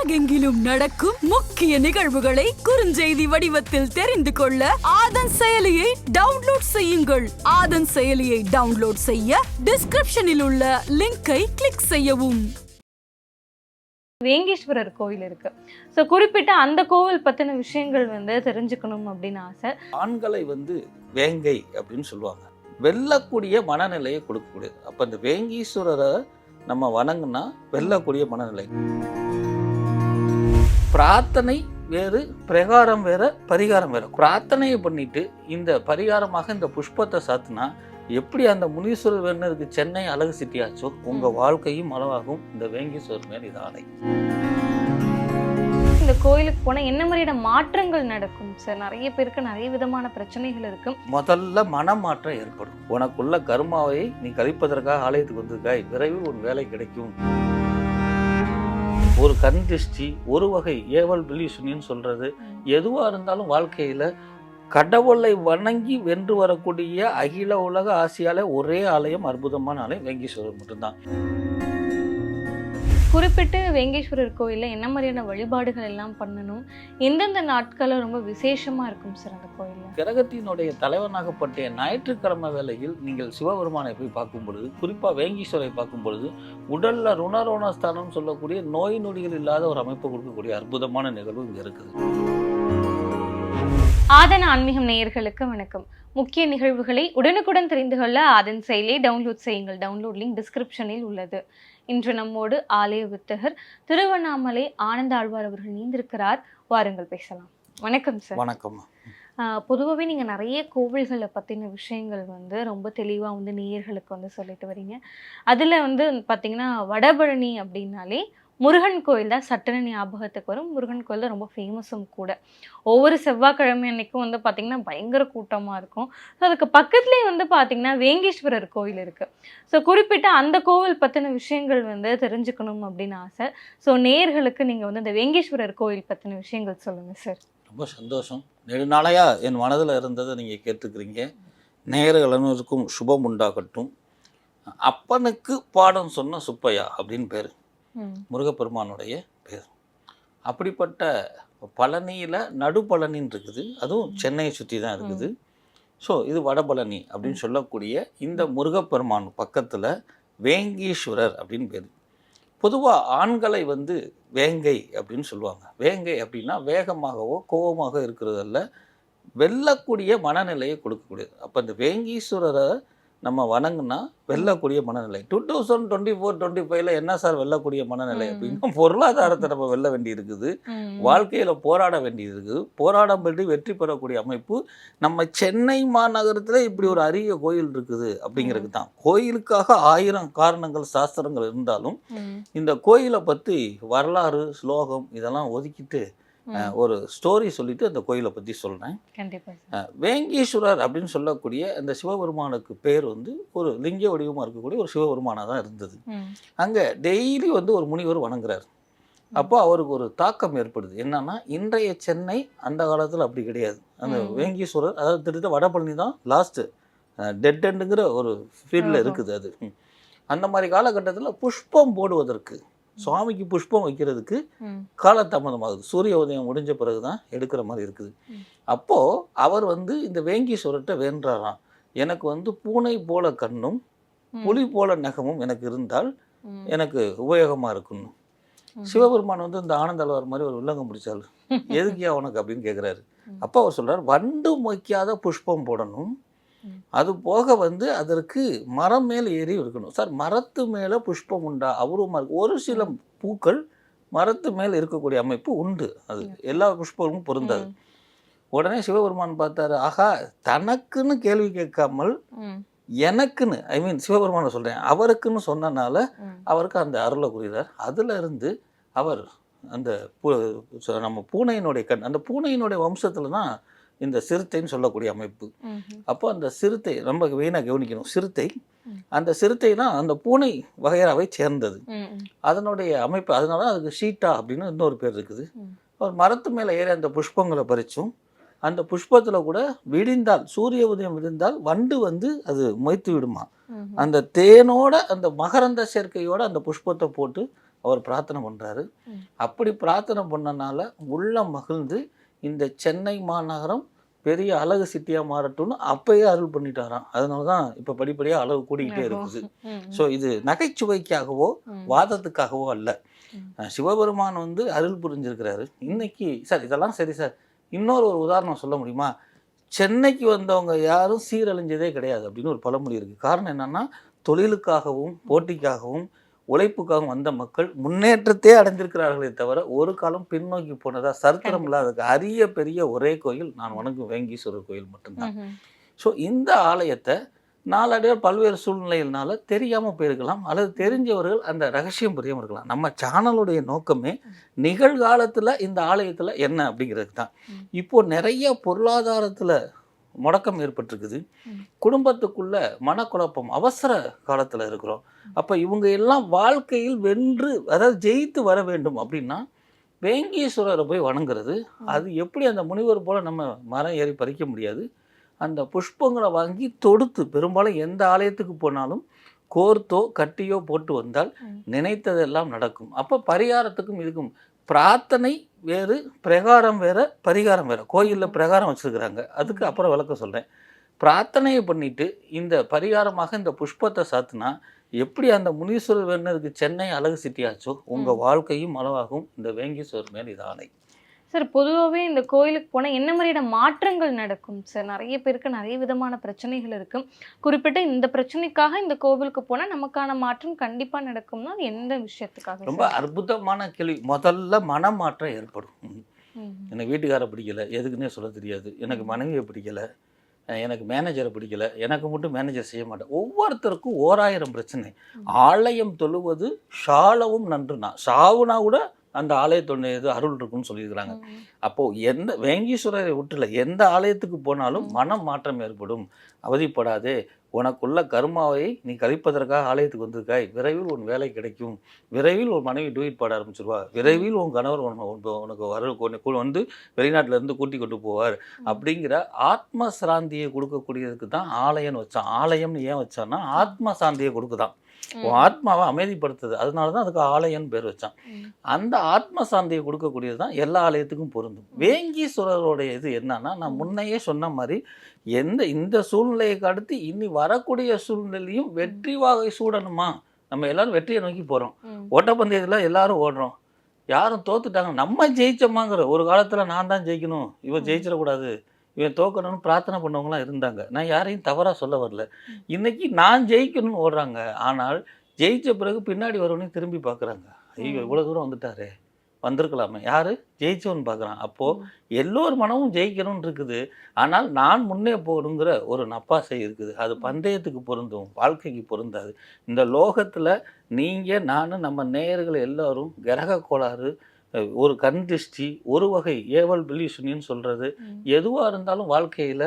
உலகெங்கிலும் நடக்கும் முக்கிய நிகழ்வுகளை குறுஞ்செய்தி வடிவத்தில் தெரிந்து கொள்ள ஆதன் செயலியை டவுன்லோட் செய்யுங்கள். ஆதன் செயலியை டவுன்லோட் செய்ய டிஸ்கிரிப்ஷனில் உள்ள லிங்கை கிளிக் செய்யவும். வேங்கேஸ்வரர் கோயில் இருக்கு. ஸோ குறிப்பிட்ட அந்த கோவில் பத்தின விஷயங்கள் வந்து தெரிஞ்சுக்கணும் அப்படின்னு ஆசை. ஆண்களை வந்து வேங்கை அப்படின்னு சொல்லுவாங்க. வெல்லக்கூடிய மனநிலையை கொடுக்கக்கூடியது. அப்போ இந்த வேங்கீஸ்வரரை நம்ம வணங்குனா வெல்லக்கூடிய மனநிலை. பிரார்த்தனை வேறு பிரகாரம் வேற பரிகாரம் வேற. பிரார்த்தனையை பண்ணிட்டு இந்த பரிகாரமாக இந்த புஷ்பத்தை சாத்துனா எப்படி அந்த முனீஸ்வரர் வேணருக்கு சென்னை அழகு சிட்டியாச்சோ உங்க வாழ்க்கையும் அளவாகும். இந்த வேங்கீஸ்வரர் மேல் இது இந்த கோயிலுக்கு போனால் என்ன மாதிரியான மாற்றங்கள் நடக்கும்? சார் நிறைய பேருக்கு நிறைய விதமான பிரச்சனைகள் இருக்கு. முதல்ல மனமாற்றம் ஏற்படும். உனக்குள்ள கர்மாவை நீ கழிப்பதற்காக ஆலயத்துக்கு வந்திருக்காய். விரைவில் உன் வேலை கிடைக்கும். ஒரு கண் திருஷ்டி ஒரு வகை ஏவல் பிலிசுனின்னு சொல்றது எதுவா இருந்தாலும் வாழ்க்கையில கடவுளை வணங்கி வென்று வரக்கூடிய அகில உலக ஆசியால ஒரே ஆலயம் அற்புதமான ஆலயம் வெங்கீஸ்வரர் மட்டும்தான். குறிப்பிட்டு வேங்கேஸ்வரர் கோயிலில் என்ன மாதிரியான வழிபாடுகள் எல்லாம் பண்ணணும்? எந்தெந்த நாட்களில் ரொம்ப விசேஷமா இருக்கும் சார் அந்த கோயிலில்? கிரகத்தினுடைய தலைவனாகப்பட்ட ஞாயிற்றுக்கிழமை வேளையில் நீங்கள் சிவபெருமானை போய் பார்க்கும் பொழுது குறிப்பாக வேங்கீஸ்வரை பார்க்கும் பொழுது உடல்ல ருணரோணஸ்தானம் சொல்லக்கூடிய நோய் நொடிகள் இல்லாத ஒரு அமைப்பு கொடுக்கக்கூடிய அற்புதமான நிகழ்வு இங்க இருக்குது. ஆதன ஆன்மீகம் நேயர்களுக்கு வணக்கம். முக்கிய நிகழ்வுகளை உடனுக்குடன் தெரிந்து கொள்ள அதன் செயலியை டவுன்லோட் செய்யுங்கள். டவுன்லோட் லிங்க் டிஸ்கிரிப்ஷனில் உள்ளது. இன்று நம்மோடு ஆலய வித்தகர் திருவண்ணாமலை ஆனந்த ஆழ்வார் அவர்கள் நீந்திருக்கிறார். வாருங்கள் பேசலாம். வணக்கம் சார் வணக்கம். பொதுவாகவே நீங்கள் நிறைய கோவில்களை பற்றின விஷயங்கள் வந்து ரொம்ப தெளிவாக வந்து நேயர்களுக்கு வந்து சொல்லிட்டு வரீங்க. அதில் வந்து பார்த்தீங்கன்னா வடபழனி அப்படின்னாலே முருகன் கோயில் தான் சட்டன ஞாபகத்துக்கு வரும். முருகன் கோயில் தான் ரொம்ப ஃபேமஸும் கூட. ஒவ்வொரு செவ்வாய்க்கிழமை அன்னைக்கும் வந்து பார்த்திங்கன்னா பயங்கர கூட்டமாக இருக்கும். ஸோ அதுக்கு பக்கத்துலேயே வந்து பார்த்திங்கன்னா வேங்கேஸ்வரர் கோயில் இருக்குது ஸோ குறிப்பிட்ட அந்த கோவில் பற்றின விஷயங்கள் வந்து தெரிஞ்சுக்கணும் அப்படின்னு ஆசை. ஸோ நேர்களுக்கு நீங்கள் வந்து அந்த வேங்கேஸ்வரர் கோயில் பற்றின விஷயங்கள் சொல்லுங்கள் சார் ரொம்ப சந்தோஷம். நெடுநாளையாக என் மனதில் இருந்ததை நீங்கள் கேட்டுக்கிறீங்க. நேர்களுக்கும் சுபம் உண்டாகட்டும். அப்பனுக்கு பாடம் சொன்ன சுப்பையா அப்படின்னு பேர். முருகப்பெருமானுடைய பேர். அப்படிப்பட்ட பழனியில் நடுப்பழனின்னு இருக்குது. அதுவும் சென்னையை சுற்றி தான் இருக்குது. ஸோ இது வடபழனி அப்படின்னு சொல்லக்கூடிய இந்த முருகப்பெருமான் பக்கத்தில் வேங்கீஸ்வரர் அப்படின்னு பேர். பொதுவாக ஆண்களை வந்து வேங்கை அப்படின்னு சொல்லுவாங்க. வேங்கை அப்படின்னா வேகமாகவோ கோபமாக இருக்கிறதல்ல வெல்லக்கூடிய மனநிலையை கொடுக்கக்கூடியது. அப்போ இந்த வேங்கீஸ்வரரை நம்ம வணங்குனா வெல்லக்கூடிய மனநிலை two thousand twenty four twenty ஃபைவ்ல என்ன சார் வெல்லக்கூடிய மனநிலை. அப்படின்னா பொருளாதாரத்தை நம்ம வெல்ல வேண்டி இருக்குது. வாழ்க்கையில போராட வேண்டியது இருக்குது போராடம் பண்ணி வெற்றி பெறக்கூடிய அமைப்பு நம்ம சென்னை மாநகரத்துல இப்படி ஒரு அரிய கோயில் இருக்குது அப்படிங்கிறது தான் கோயிலுக்காக ஆயிரம் காரணங்கள் சாஸ்திரங்கள் இருந்தாலும். இந்த கோயிலை பத்தி வரலாறு ஸ்லோகம் இதெல்லாம் ஒதுக்கிட்டு ஒரு ஸ்டோரி சொல்லிட்டு அந்த கோயிலை பத்தி சொல்றேன் கண்டிப்பா சார். அஹ், வேங்கீஸ்வரர் அப்படின்னு சொல்லக்கூடிய அந்த சிவபெருமானுக்கு பேர் வந்து ஒரு லிங்க வடிவமா இருக்கக்கூடிய ஒரு சிவபெருமானா தான் இருந்தது. அங்க டெய்லி வந்து ஒரு முனிவர் வணங்குறார் அப்போ அவருக்கு ஒரு தாக்கம் ஏற்படுது என்னன்னா இன்றைய சென்னை அந்த காலத்துல அப்படி கிடையாது அந்த. வேங்கீஸ்வரர் அதாவது திட்டத்தட்ட வடபழனி தான் லாஸ்ட் டெட் எண்டுங்கிற ஒரு ஃபீல்டில். இருக்குது அது. அந்த மாதிரி காலகட்டத்தில் புஷ்பம் போடுவதற்கு சுவாமிக்கு புஷ்பம் வைக்கிறதுக்கு ம். காலதாமதமாகுது சூரிய உதயம் முடிஞ்ச பிறகு தான் எடுக்கிற மாதிரி இருக்குது ம். அப்போ அவர் வந்து இந்த வேங்கீஸ்வரர்கிட்ட வேண்டுறாராம் எனக்கு வந்து பூனை போல கண்ணும். புலி போல நகமும் எனக்கு இருந்தால். எனக்கு உபயோகமா இருக்கணும் ம். சிவபெருமான் வந்து இந்த ஆனந்தalvar மாதிரி ஒரு வில்லங்கம் பிடிச்சாரு எதுக்கியா உனக்கு அப்படின்னு கேட்குறாரு. அப்போ அவர் சொல்றார் வண்டு மொய்க்காத புஷ்பம் போடணும். அது போக வந்து அதற்கு மரம் மேல் ஏறி இருக்கணும். சார் மரத்து மேலே புஷ்பம் உண்டா? அபூர்வமாக இருக்கு. ஒரு சில பூக்கள் மரத்து மேல் இருக்கக்கூடிய அமைப்பு உண்டு. அது எல்லா புஷ்பமும் பொருந்தாது. உடனே சிவபெருமான் பார்த்தாரு ஆஹா தனக்குன்னு கேள்வி கேட்காமல். எனக்குன்னு ஐ மீன் சிவபெருமானை சொல்றேன் அவருக்குன்னு சொன்னனால. அவருக்கு அந்த அருளை புரிகிறார். அதுல இருந்து அவர் அந்த பூ- நம்ம பூனையினுடைய கண் அந்த பூனையினுடைய வம்சத்துல தான் இந்த சிறுத்தைன்னு சொல்லக்கூடிய அமைப்பு. அப்போ அந்த சிறுத்தை ரொம்ப வீணாக கவனிக்கணும் சிறுத்தை. அந்த சிறுத்தை தான் அந்த பூனை வகையறாவை சேர்ந்தது. அதனுடைய அமைப்பு அதனால தான் அதுக்கு ஷீட்டா அப்படின்னு இன்னொரு பேர் இருக்குது. ஒரு மரத்து மேலே ஏறி அந்த புஷ்பங்களை பறிச்சும் அந்த புஷ்பத்தில் கூட விடிந்தால் சூரிய உதயம் விடிந்தால் வண்டு வந்து அது மொய்த்து விடுமா. அந்த தேனோட அந்த மகரந்த சேர்க்கையோட அந்த புஷ்பத்தை போட்டு அவர் பிரார்த்தனை பண்றாரு ம். அப்படி பிரார்த்தனை பண்ணனால உள்ள மகிழ்ந்து இந்த சென்னை மாநகரம் பெரிய அழகு சிட்டியா மாறட்டும்னு அப்பயே அருள் பண்ணிட்டாராம். அதனால தான் இப்போ படிப்படியாக அளவு கூடிக்கிட்டே இருக்குது. ஸோ இது நகைச்சுவைக்காகவோ. வாதத்துக்காகவோ அல்ல. சிவபெருமான் வந்து அருள் புரிஞ்சிருக்கிறாரு. இன்னைக்கு சார் இதெல்லாம் சரி சார். இன்னொரு ஒரு உதாரணம் சொல்ல முடியுமா? சென்னைக்கு வந்தவங்க யாரும் சீரழிஞ்சதே கிடையாது அப்படின்னு ஒரு பழமொழி இருக்கு. காரணம் என்னன்னா தொழிலுக்காகவும் போட்டிக்காகவும் உழைப்புக்காகவும் வந்த மக்கள் முன்னேற்றத்தை அடைந்திருக்கிறார்களே தவிர ஒரு காலம் பின்னோக்கி போனதா சரித்திரம் இல்லாத அரிய பெரிய ஒரே கோயில் நான் வணங்கும் வேங்கீஸ்வரர் கோயில் மட்டும்தான். ஸோ இந்த ஆலயத்தை நாளடைவில் பல்வேறு சூழ்நிலையினால தெரியாமல் போயிருக்கலாம். அல்லது தெரிஞ்சவர்கள் அந்த ரகசியம் புரியாமல் இருக்கலாம். நம்ம சேனலுடைய நோக்கமே நிகழ்காலத்தில் இந்த ஆலயத்தில் என்ன அப்படிங்கிறது தான். ம். இப்போ நிறைய பொருளாதாரத்தில் முடக்கம் ஏற்பட்டிருக்குது. குடும்பத்துக்குள்ள மனக்குழப்பம் அவசர காலத்தில் இருக்கிறோம். அப்போ இவங்க எல்லாம் வாழ்க்கையில் வென்று அதாவது ஜெயித்து வர வேண்டும் அப்படின்னா வேங்கீஸ்வரரை போய் வணங்குறது. அது எப்படி அந்த முனிவர் போல நம்ம மரம் ஏறி பறிக்க முடியாது. அந்த புஷ்பங்களை வாங்கி தொடுத்து பெரும்பாலும் எந்த ஆலயத்துக்கு போனாலும் கோர்த்தோ கட்டியோ போட்டு வந்தால். நினைத்ததெல்லாம் நடக்கும். அப்போ பரிகாரத்துக்கும் இதுக்கும் பிரார்த்தனை வேறு பிரகாரம் வேற பரிகாரம் வேற. கோயிலில் பிரகாரம் வச்சிருக்கிறாங்க. அதுக்கு அப்புறம் விளக்கம் சொல்கிறேன் பிரார்த்தனையை பண்ணிட்டு இந்த பரிகாரமாக இந்த புஷ்பத்தை சாத்துனா எப்படி அந்த முனீஸ்வரர் வேணருக்கு சென்னை அழகு சிட்டியாச்சோ? உங்கள் வாழ்க்கையும் அளவாகும் இந்த வேங்கீஸ்வரர் மேல் இது ஆணை சார் பொதுவாகவே இந்த கோயிலுக்கு போனால் என்ன மாதிரியான மாற்றங்கள் நடக்கும்? சார் நிறைய பேருக்கு நிறைய விதமான பிரச்சனைகள் இருக்கும் குறிப்பிட்ட இந்த பிரச்சனைக்காக இந்த கோவிலுக்கு போனால் நமக்கான மாற்றம் கண்டிப்பாக நடக்கும்னா அது எந்த விஷயத்துக்காக ரொம்ப அற்புதமான கேள்வி. முதல்ல மனமாற்றம் ஏற்படும். எனக்கு வீட்டுக்காரை பிடிக்கல. எதுக்குன்னே சொல்ல தெரியாது. எனக்கு மனைவியை பிடிக்கல. எனக்கு மேனேஜரை பிடிக்கல. எனக்கு மட்டும் மேனேஜர் செய்ய மாட்டேன். ஒவ்வொருத்தருக்கும் ஓராயிரம் பிரச்சனை. ஆலயம் தொழுவது ஷாலவும் நன்றுனா ஷாவுனா கூட அந்த ஆலயத்தோட இது அருள் இருக்குன்னு சொல்லியிருக்கிறாங்க. ம். அப்போ எந்த வேங்கீஸ்வரரை விட்டுல எந்த ஆலயத்துக்கு போனாலும் மனம் மாற்றம் ஏற்படும். அவதிப்படாதே. உனக்குள்ள கர்மாவை நீ கழிப்பதற்காக ஆலயத்துக்கு வந்திருக்காய். விரைவில் உன் வேலை கிடைக்கும். விரைவில் ஒரு மனைவி டூயிட் பாட ஆரம்பிச்சிருவா. விரைவில் உன் கணவர் உனக்கு வர வந்து வெளிநாட்டுல இருந்து கூட்டி கொண்டு போவார். அப்படிங்கிற ஆத்ம சாந்தியை கொடுக்கக்கூடியதுக்கு தான் ஆலயம்னு வச்சான். ஆலயம்னு ஏன் வச்சான்னா ஆத்ம சாந்தியை கொடுக்குதான். உன் ஆத்மாவை அமைதிப்படுத்துது. அதனால தான் அதுக்கு ஆலயம்னு பேர் வச்சான். அந்த ஆத்ம சாந்தியை கொடுக்கக்கூடியது தான் எல்லா ஆலயத்துக்கும் பொருந்தும். வேங்கீஸ்வரருடைய இது என்னன்னா நான் முன்னையே சொன்ன மாதிரி எந்த இந்த சூழ்நிலைக்கு அடுத்து இனி வரக்கூடிய சூழ்நிலையும் வெற்றி வாகை சூடணுமா? நம்ம எல்லாரும் வெற்றியை நோக்கி போறோம். ம். ஓட்டப்பந்தயத்தில் எல்லாரும் ஓடுறோம். யாரும் தோத்துட்டாங்க. நம்ம ஜெயிச்சோமாங்கிற ஒரு காலத்துல நான் தான் ஜெயிக்கணும். இவன் ஜெயிச்சிடக்கூடாது. இவன் தோக்கணும்னு பிரார்த்தனை பண்ணவங்களாம் இருந்தாங்க. நான் யாரையும் தவறா சொல்ல வரல. இன்னைக்கு நான் ஜெயிக்கணும்னு ஓடுறாங்க. ஆனால் ஜெயிச்ச பிறகு பின்னாடி வரவனையும் திரும்பி பார்க்குறாங்க ஐயோ. இவ்வளோ தூரம் வந்துட்டாரே. வந்திருக்கலாமே. யாரு? ஜெயிச்சவன் பார்க்குறான் அப்போ எல்லோர் மனமும் ஜெயிக்கணும்னு இருக்குது. ஆனால் நான் முன்னே போகணுங்கிற ஒரு நப்பாசை இருக்குது. அது பந்தயத்துக்கு பொருந்தும் வாழ்க்கைக்கு பொருந்தாது. இந்த லோகத்தில் நீங்கள் நான் நம்ம நேயர்கள் எல்லாரும் கிரக கோளாறு ஒரு கண் திருஷ்டி ஒரு வகை ஏவல் பிலிசுனின்னு சொல்கிறது. எதுவாக இருந்தாலும் வாழ்க்கையில்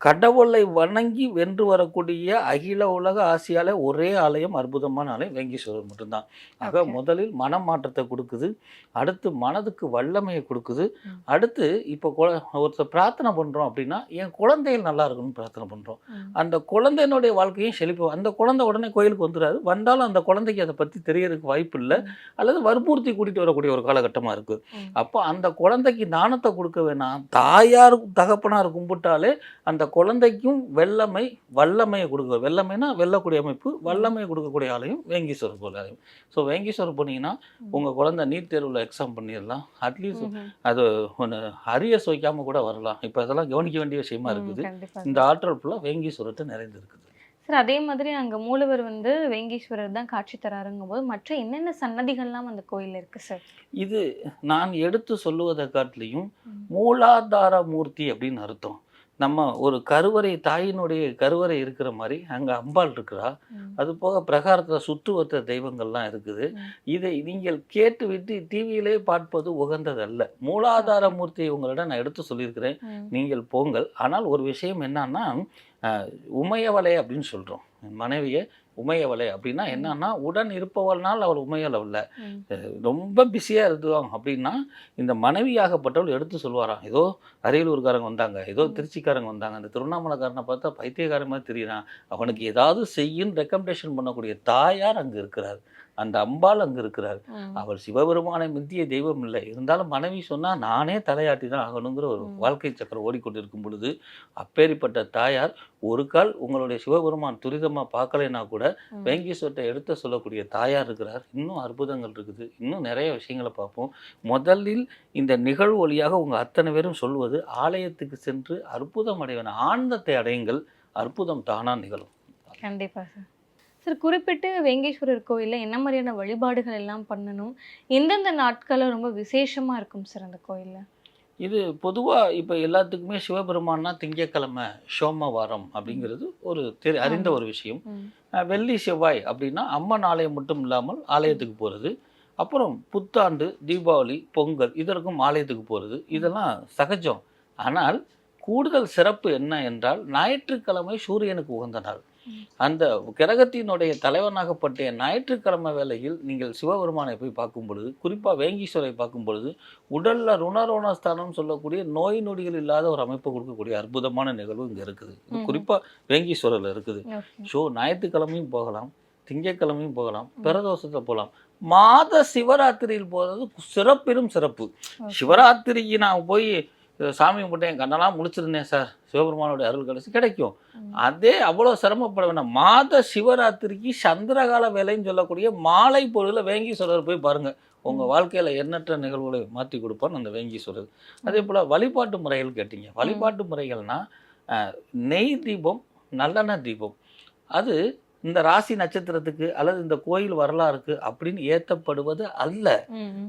கடவுளை வணங்கி வென்று வரக்கூடிய அகில உலக ஆசியால ஒரே ஆலயம் அற்புதமான ஆலயம் வெங்கீஸ்வரர் மட்டும்தான் ஆக. முதலில் மனமாற்றத்தை கொடுக்குது அடுத்து மனதுக்கு வல்லமையை கொடுக்குது. அடுத்து இப்போ குழ- ஒருத்தர் பிரார்த்தனை பண்ணுறோம் அப்படின்னா என் குழந்தைகள் நல்லா இருக்கணும்னு பிரார்த்தனை பண்ணுறோம். அந்த குழந்தையினுடைய வாழ்க்கையும் செழிப்பு அந்த குழந்தை உடனே கோயிலுக்கு வந்துடாது வந்தாலும் அந்த குழந்தைக்கு அதை பற்றி தெரியறதுக்கு வாய்ப்பு இல்லை. அல்லது வற்புறுத்தி கூட்டிகிட்டு வரக்கூடிய ஒரு காலகட்டமாக இருக்குது. அப்போ அந்த குழந்தைக்கு தானத்தை கொடுக்க வேணாம் தாயார் தகப்பனார் கும்பிட்டாலே அந்த குழந்தைக்கும் வெள்ளமை வல்லமையை கொடுக்க வெள்ளமைனா வெல்லக்கூடிய அமைப்பு வல்லமையை கொடுக்கக்கூடிய ஆலயம் வேங்கீஸ்வரர் கோயில் ஆலயம். ஸோ வேங்கீஸ்வரர் போனீங்கன்னா உங்கள் குழந்தை நீட் தேர்வில் எக்ஸாம் பண்ணிடலாம். அட்லீஸ்ட். அது ஒன்று அரியர்ஸ் வைக்காம கூட வரலாம். இப்போ அதெல்லாம் கவனிக்க வேண்டிய விஷயமா இருக்குது. இந்த ஆற்றல் ஃபுல்லாக வேங்கீஸ்வரர்கிட்ட நிறைந்திருக்குது. சார் அதே மாதிரி அங்க மூலவர் வந்து வேங்கீஸ்வரர் தான் காட்சி தராருங்கும் போது மற்ற என்னென்ன சன்னதிகள்லாம் அந்த கோயில்ல இருக்கு சார்? இது நான் எடுத்து சொல்லுவதை காட்டிலையும். மூலாதார மூர்த்தி அப்படின்னு அர்த்தம். நம்ம ஒரு கருவறை தாயினுடைய கருவறை இருக்கிற மாதிரி அங்கே அம்பாள் இருக்கிறா. அது போக பிரகாரத்தில் சுற்றுவட்ட தெய்வங்கள்லாம் இருக்குது. இதை நீங்கள் கேட்டு விட்டு டிவியிலே பார்ப்பது உகந்ததல்ல. மூலாதார மூர்த்தியை உங்களிடம் நான் எடுத்து சொல்லியிருக்கிறேன். நீங்கள் போங்கள். ஆனால் ஒரு விஷயம் என்னன்னா உமையவளை அப்படின்னு சொல்கிறோம் மனைவியை உமையவளை அப்படின்னா என்னன்னா உடன் இருப்பவள்னால் அவள் உமையளவில். ரொம்ப பிஸியாக இருந்துவாங்க. அப்படின்னா இந்த மனைவியாகப்பட்டவள் எடுத்து சொல்வாராம் ஏதோ அரியலூர்காரங்க வந்தாங்க ஏதோ திருச்சிக்காரங்க வந்தாங்க. அந்த திருவண்ணாமலைக்காரனை பார்த்தா பைத்தியக்காரன் மாதிரி தெரியறான். அவனுக்கு ஏதாவது செய்யுன்னு ரெக்கமெண்டேஷன் பண்ணக்கூடிய தாயார் அங்கே இருக்கிறார். அந்த அம்பாள் அங்க இருக்கிறார். அவர் சிவபெருமானை மிந்திய தெய்வம் இல்லை. இருந்தாலும் மனைவி சொன்னா நானே தலையாட்டி தான் ஆகணுங்கிற ஒரு. வாழ்க்கை சக்கரம் ஓடிக்கொண்டிருக்கும் பொழுது அப்பேரிப்பட்ட தாயார் ஒரு கால் உங்களுடைய சிவபெருமான் துரிதமா பார்க்கலைன்னா கூட. வேங்கீஸ்வரத்தை எடுத்து சொல்லக்கூடிய தாயார் இருக்கிறார். இன்னும் அற்புதங்கள் இருக்குது. இன்னும் நிறைய விஷயங்களை பார்ப்போம். முதலில் இந்த நிகழ்வு வழியாக உங்க அத்தனை பேரும் சொல்வது ஆலயத்துக்கு சென்று அற்புதம் அடைவன ஆனந்தத்தை அடையுங்கள். அற்புதம் தானா நிகழும். கண்டிப்பா சார். சார் குறிப்பிட்டு வெங்கேஸ்வரர் கோயில்ல என்ன மாதிரியான வழிபாடுகள் எல்லாம் பண்ணணும்? எந்தெந்த நாட்களில் ரொம்ப விசேஷமா இருக்கும் சார் அந்த கோயில்ல? இது பொதுவாக இப்போ எல்லாத்துக்குமே சிவபெருமான்னா திங்கட்கிழமை சோமவாரம் அப்படிங்கிறது ஒரு தெரி அறிந்த ஒரு விஷயம். வெள்ளி செவ்வாய் அப்படின்னா அம்மன் ஆலயம் மட்டும் இல்லாமல் ஆலயத்துக்கு போகிறது அப்புறம் புத்தாண்டு தீபாவளி பொங்கல் இதற்கும் ஆலயத்துக்கு போகிறது இதெல்லாம் சகஜம். ஆனால் கூடுதல் சிறப்பு என்ன என்றால் ஞாயிற்றுக்கிழமை சூரியனுக்கு உகந்த நாள். அந்த கிரகத்தினுடைய தலைவனாகப்பட்ட ஞாயிற்றுக்கிழமை வேளையில் நீங்கள் சிவபெருமானை போய் பார்க்கும் பொழுது குறிப்பாக வேங்கீஸ்வரை பார்க்கும் பொழுது உடல்ல ருணரோணஸ்தானம் சொல்லக்கூடிய நோய் நொடிகள் இல்லாத ஒரு அமைப்பு கொடுக்கக்கூடிய அற்புதமான நிகழ்வு இங்கே இருக்குது. குறிப்பாக வேங்கீஸ்வரில் இருக்குது. ஸோ ஞாயிற்றுக்கிழமையும் போகலாம் திங்கட்கிழமையும் போகலாம் பிரதோஷத்தை போகலாம் மாத சிவராத்திரியில் போகிறது சிறப்பிலும் சிறப்பு. சிவராத்திரிக்கு நான் போய் சாமி கும்பிட்டு என் கண்ணெல்லாம் முழிச்சிருந்தேன் சார். சிவபெருமானுடைய அருள் கிடைச்சி கிடைக்கும். அதே அவ்வளோ சிரமப்பட வேண்டாம். மாத சிவராத்திரிக்கு சந்திரகால வேலைன்னு சொல்லக்கூடிய மாலை பொழுதுல வேங்கீஸ்வரர் போய் பாருங்க. உங்க வாழ்க்கையில எண்ணற்ற நிகழ்வுகளை மாற்றி கொடுப்பார் அந்த வேங்கீஸ்வரர். அதே போல வழிபாட்டு முறைகள் கேட்டீங்க. வழிபாட்டு முறைகள்னா அஹ், நெய் தீபம் நல்லெண்ணெய் தீபம். அது இந்த ராசி நட்சத்திரத்துக்கு அல்லது இந்த கோயில் வரலாறுக்கு அப்படின்னு ஏற்றப்படுவது அல்ல.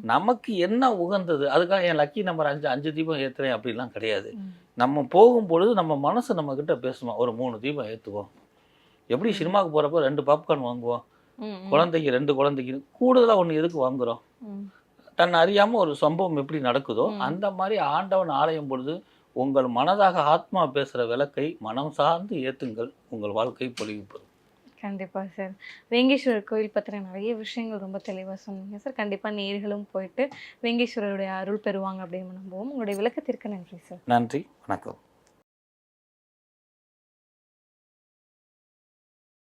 நமக்கு என்ன உகந்தது அதுக்காக என் லக்கி நம்பர் அஞ்சு அஞ்சு தீபம் ஏற்றுறேன் அப்படிலாம் கிடையாது. நம்ம போகும்பொழுது நம்ம மனசு நம்ம கிட்ட பேசுமா ஒரு மூணு தீபம் ஏற்றுவோம் எப்படி சினிமாவுக்கு போகிறப்போ ரெண்டு பாப்கார்ன் வாங்குவோம். குழந்தைக்கு ரெண்டு குழந்தைக்கு கூடுதலாக ஒன்று எதுக்கு வாங்குறோம் ம். தன்னை அறியாமல் ஒரு சம்பவம் எப்படி நடக்குதோ. அந்த மாதிரி ஆண்டவன் ஆலயம் பொழுது உங்கள் மனதாக ஆத்மா பேசுகிற விளக்கை மனம் சார்ந்து ஏற்றுங்கள் உங்கள் வாழ்க்கை பொலிவு பெறும் கண்டிப்பா சார் வேங்கேஸ்வரர் கோயில் பற்றின நிறைய விஷயங்கள் ரொம்ப தெளிவா சொன்னீங்க சார் கண்டிப்பா நேர்களும் போயிட்டு வேங்கேஸ்வரருடைய அருள் பெறுவாங்க அப்படின்னு நம்புவோம். உங்களுடைய விளக்கத்திற்கு நன்றி சார் நன்றி. வணக்கம்.